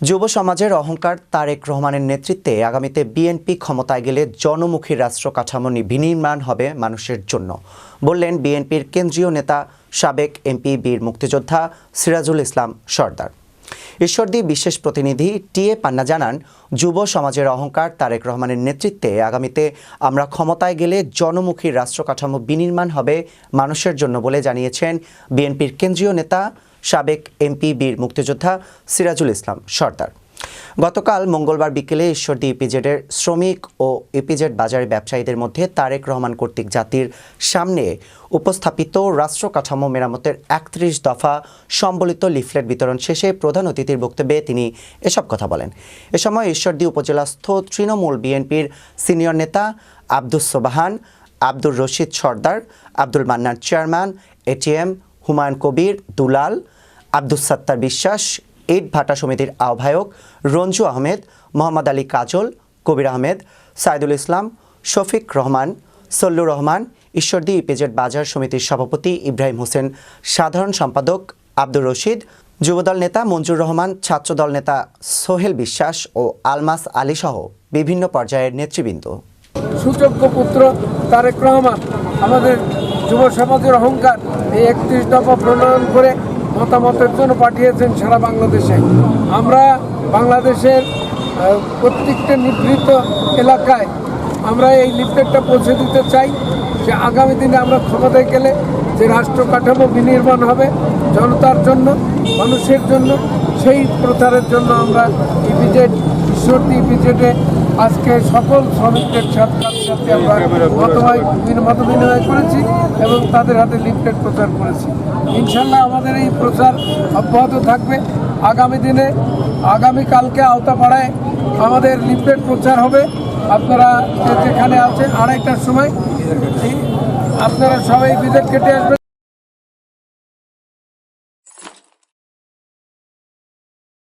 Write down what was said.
যুব সমাজের অহংকার তারেক রহমানের নেতৃত্বে আগামীতে বিএনপি ক্ষমতায় গেলে জনমুখী রাষ্ট্র কাঠামো বিনির্মাণ হবে মানুষের জন্য। বললেন বিএনপির কেন্দ্রীয় নেতা সাবেক এমপি, বীর মুক্তিযোদ্ধা সিরাজুল ইসলাম সর্দার। ঈশ্বরদী বিশেষ প্রতিনিধি টি এ পান্না জানান, যুব সমাজের অহংকার তারেক রহমানের নেতৃত্বে আগামীতে আমরা ক্ষমতায় গেলে জনমুখী রাষ্ট্র কাঠামো বিনির্মাণ হবে মানুষের জন্য বলে জানিয়েছেন বিএনপির কেন্দ্রীয় নেতা সাবেক এমপি বীর মুক্তিযোদ্ধা সিরাজুল ইসলাম সর্দার। গতকাল মঙ্গলবার বিকেলে ঈশ্বরদী ইপিজেডের শ্রমিক ও ইপিজেড বাজারের ব্যবসায়ীদের মধ্যে তারেক রহমান কর্তৃক জাতির সামনে উপস্থাপিত রাষ্ট্র কাঠামো মেরামতের একত্রিশ দফা সম্বলিত লিফলেট বিতরণ শেষে প্রধান অতিথির বক্তব্যে তিনি এসব কথা বলেন। এ সময় ঈশ্বরদী উপজেলাস্থ তৃণমূল বিএনপির সিনিয়র নেতা আব্দুস সোবাহান, আব্দুর রশিদ সর্দার, আব্দুল মান্নার চেয়ারম্যান, এটিএম, হুমায়ুন কবির, দুলাল আব্দুস সাত্তার বিশ্বাস, ইট ভাটা সমিতির আহ্বায়ক রঞ্জু আহমেদ, মোহাম্মদ আলী কাজল, কবির আহমেদ, সাইদুল ইসলাম, শফিক রহমান, সল্লুর রহমান, ঈশ্বরদী ইপিজেড বাজার সমিতির সভাপতি ইব্রাহিম হোসেন, সাধারণ সম্পাদক আব্দুর রশিদ, যুবদল নেতা মঞ্জুর রহমান, ছাত্রদল নেতা সোহেল বিশ্বাস ও আলমাস আলী সহ বিভিন্ন পর্যায়ের নেতৃবৃন্দ। সুযোগ্য পুত্র তারেক রহমান, আমাদের যুব সমাজের অহংকার, এই একত্রিশ দফা প্রণয়ন করে মতামতের জন্য পাঠিয়েছেন সারা বাংলাদেশে। আমরা বাংলাদেশের প্রত্যেকটা নিভৃত এলাকায় আমরা এই লিফলেটটা পৌঁছে দিতে চাই যে আগামী দিনে আমরা ক্ষমতায় গেলে যে রাষ্ট্র কাঠামো বিনির্মাণ হবে জনতার জন্য, মানুষের জন্য, সেই প্রচারের জন্য আমরা ইপিজেড ঈশ্বরদী ইপিজেডে আজকে সকল শ্রমিকদের সাথে আমরা মত বিনিময় করেছি এবং তাদের হাতে লিফলেট প্রচার করেছি। ইনশাল্লাহ আমাদের এই প্রচার অব্যাহত থাকবে। আগামী দিনে, আগামী কালকে আওতাপাড়ায় আমাদের লিফলেট প্রচার হবে। আপনারা যেখানে আছেন, আড়াইটার সময়। আপনারা সবাই বিদেশ কেটে আসবেন।